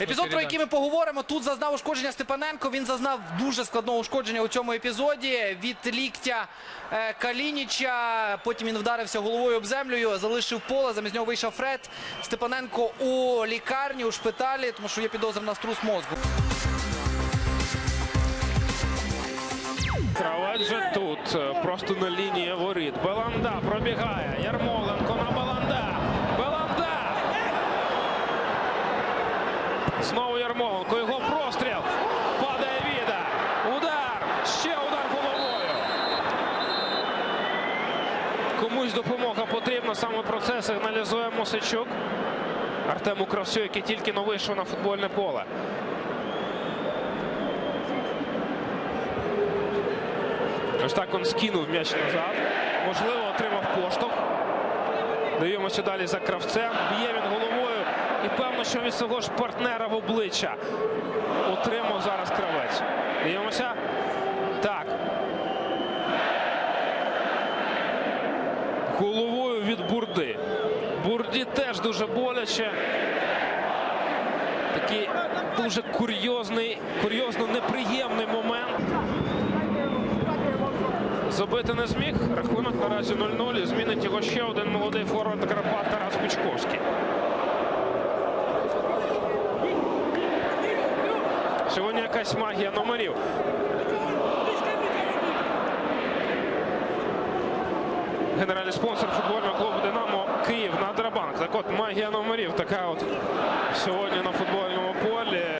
Епізод, про який ми поговоримо, тут зазнав ушкодження Степаненко. Він зазнав дуже складного ушкодження у цьому епізоді від ліктя е, Калініча. Потім він вдарився головою об землю, залишив поле. Замість нього вийшов Фред. Степаненко у лікарні, у шпиталі, тому що є підозра на струс мозку. Кравець же тут, е, просто на лінії воріт. Беланда пробігає. Ярмоленко на Баланда. Беланда! Знову Ярмоленко. Його простріл. Падає Віда. Удар. Ще удар головою. Комусь допомога потрібна. Саме про це сигналізує Мосичук. Артему Кравцю, який тільки но вийшов на футбольне поле. Ось так він скинув м'яч назад. Можливо, отримав поштовх. Дивимося далі за кравцем. Б'є він головою. І певно, що від свого ж партнера в обличчя отримав зараз кравець. Дивимося. Так. Головою від бурди. Бурді теж дуже боляче. Такий дуже курйозний, курйозно неприємний момент. Забити не зміг. Рахунок наразі 0-0. Змінить його ще один молодий форвард Карпат Тарас Пучковський. Сьогодні якась магія номерів. Генеральний спонсор футбольного клубу Динамо Київ на Драбанк. Так от магія номерів така от сьогодні на футбольному полі.